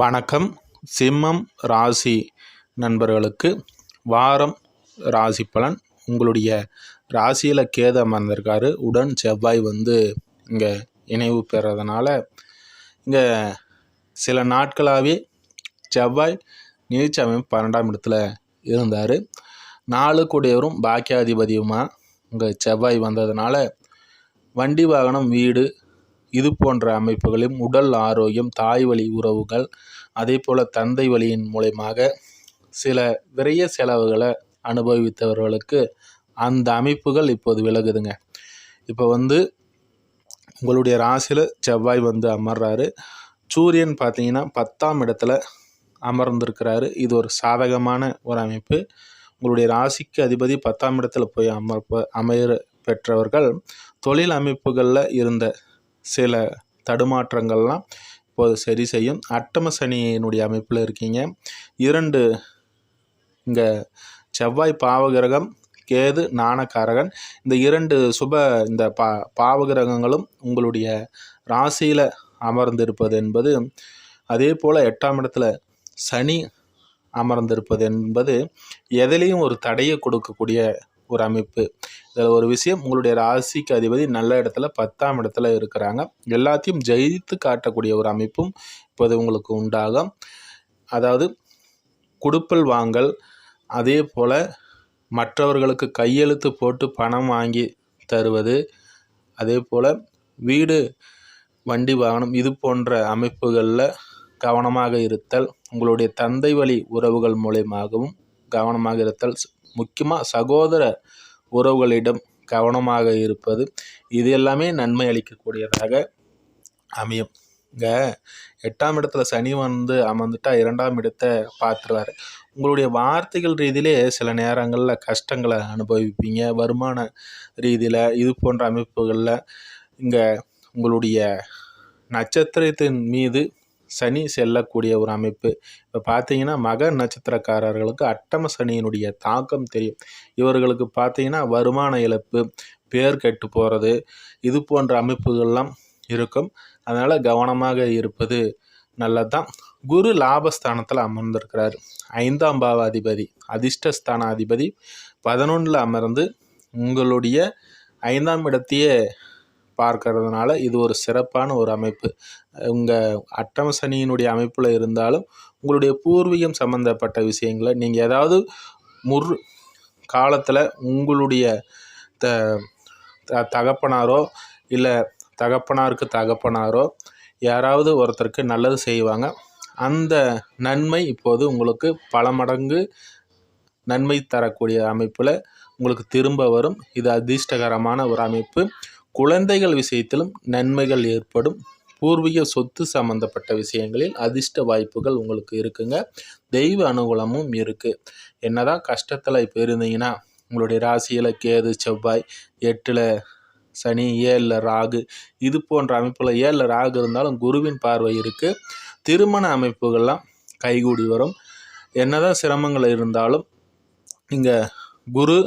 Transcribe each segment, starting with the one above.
வணக்கம். சிம்மம் ராசி நண்பர்களுக்கு வாரம் ராசி பலன். உங்களுடைய ராசியில் கேது அமர்ந்திருக்காரு. உடன் செவ்வாய் வந்து இங்கே இணைவு பெறதுனால இங்கே சில நாட்களாகவே செவ்வாய் நீச்ச அமைப்பு பன்னெண்டாம் இடத்துல இருந்தார். நாலு கூடியவரும் பாக்கியாதிபதியுமாக இங்கே செவ்வாய் வந்ததுனால வண்டி வாகனம் வீடு இது போன்ற அமைப்புகளையும் உடல் ஆரோக்கியம் தாய் வழி உறவுகள் அதே போல் தந்தை வழியின் மூலயமாக சில விரைய செலவுகளை அனுபவித்தவர்களுக்கு அந்த அமைப்புகள் இப்போது விலகுதுங்க. இப்போ வந்து உங்களுடைய ராசியில் செவ்வாய் வந்து அமர்றாரு. சூரியன் பார்த்தீங்கன்னா பத்தாம் இடத்துல அமர்ந்திருக்கிறாரு. இது ஒரு சாதகமான ஒரு அமைப்பு. உங்களுடைய ராசிக்கு அதிபதி பத்தாம் இடத்துல போய் அமர்ப்ப அமைய பெற்றவர்கள் தொழில் அமைப்புகளில் இருந்த சில தடுமாற்றங்கள்லாம் இப்போது சரி செய்யும். அட்டம சனியினுடைய அமைப்பில் இருக்கீங்க. இரண்டு இங்கே செவ்வாய் பாவகிரகம் கேது நாணக்காரகன். இந்த இரண்டு சுப இந்த பா பாவகிரகங்களும் உங்களுடைய ராசியில் அமர்ந்திருப்பது என்பது அதே போல் எட்டாம் இடத்துல சனி அமர்ந்திருப்பது என்பது எதிலையும் ஒரு தடையை கொடுக்கக்கூடிய ஒரு அமைப்பு. இதில் ஒரு விஷயம் உங்களுடைய ராசிக்கு அதிபதி நல்ல இடத்துல பத்தாம் இடத்துல இருக்கிறாங்க. எல்லாத்தையும் ஜெயித்து காட்டக்கூடிய ஒரு அமைப்பும் இப்போது உங்களுக்கு உண்டாகும். அதாவது கொடுப்பல் வாங்கல் அதே போல் மற்றவர்களுக்கு கையெழுத்து போட்டு பணம் வாங்கி தருவது அதே போல் வீடு வண்டி வாகனம் இது போன்ற அமைப்புகளில் கவனமாக இருத்தல் உங்களுடைய தந்தை வழி உறவுகள் மூலயமாகவும் கவனமாக இருத்தல் முக்கியமாக சகோதர உறவுகளிடம் கவனமாக இருப்பது இது எல்லாமே நன்மை அளிக்கக்கூடியதாக அமையும். இங்கே எட்டாம் இடத்துல சனி வந்து அமர்ந்துட்டா இரண்டாம் இடத்தை பார்த்துருவார். உங்களுடைய வார்த்தைகள் ரீதியிலே சில நேரங்களில் கஷ்டங்களை அனுபவிப்பீங்க. வருமான ரீதியில் இது போன்ற அமைப்புகளில் இங்கே உங்களுடைய நட்சத்திரத்தின் மீது சனி செல்லக்கூடிய ஒரு அமைப்பு. இப்போ பார்த்தீங்கன்னா மக நட்சத்திரக்காரர்களுக்கு அட்டம சனியினுடைய தாக்கம் தெரியும். இவர்களுக்கு பார்த்தீங்கன்னா வருமான இழப்பு பேர் கெட்டு போகிறது இது போன்ற அமைப்புகள்லாம் இருக்கும். அதனால் கவனமாக இருப்பது நல்லதுதான். குரு லாபஸ்தானத்தில் அமர்ந்திருக்கிறார். ஐந்தாம் பாவாதிபதி அதிர்ஷ்டஸ்தானாதிபதி அதிர்ஷ்டஸ்தான அதிபதி பதினொன்றில் அமர்ந்து உங்களுடைய ஐந்தாம் இடத்தையே பார்க்கறதுனால இது ஒரு சிறப்பான ஒரு அமைப்பு. உங்கள் அட்டம சனியினுடைய அமைப்பில் இருந்தாலும் உங்களுடைய பூர்வீகம் சம்மந்தப்பட்ட விஷயங்களை நீங்கள் ஏதாவது முர் காலத்தில் உங்களுடைய த தகப்பனாரோ இல்லை தகப்பனாருக்கு தகப்பனாரோ யாராவது ஒருத்தருக்கு நல்லது செய்வாங்க. அந்த நன்மை இப்போது உங்களுக்கு பல மடங்கு நன்மை தரக்கூடிய அமைப்பில் உங்களுக்கு திரும்ப வரும். இது அதிர்ஷ்டகரமான ஒரு அமைப்பு. குழந்தைகள் விஷயத்திலும் நன்மைகள் ஏற்படும். பூர்வீக சொத்து சம்மந்தப்பட்ட விஷயங்களில் அதிர்ஷ்ட வாய்ப்புகள் உங்களுக்கு இருக்குங்க. தெய்வ அனுகூலமும் இருக்குது என்னதான் கஷ்டத்தில் இப்போ இருந்தீங்கன்னா உங்களுடைய ராசியில் கேது செவ்வாய் எட்டில் சனி ஏழில் ராகு இது போன்ற அமைப்பில் ஏழில் ராகு இருந்தாலும் குருவின் பார்வை இருக்குது திருமண அமைப்புகள்லாம் கைகூடி வரும். என்னதான் சிரமங்கள் இருந்தாலும் இங்கே குரு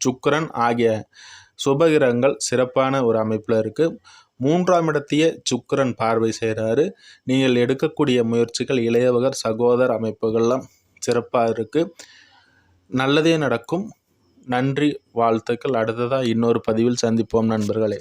சுக்கரன் ஆகிய சுபகிரகங்கள் சிறப்பான ஒரு அமைப்பில் இருக்குது மூன்றாம் இடத்தையே சுக்கரன் பார்வை செய்கிறாரு நீங்கள் எடுக்கக்கூடிய முயற்சிகள் இளையவகர் சகோதர அமைப்புகள்லாம் சிறப்பாக இருக்குது நல்லதே நடக்கும். நன்றி வாழ்த்துக்கள். அடுத்ததாக இன்னொரு பதிவில் சந்திப்போம் நண்பர்களே.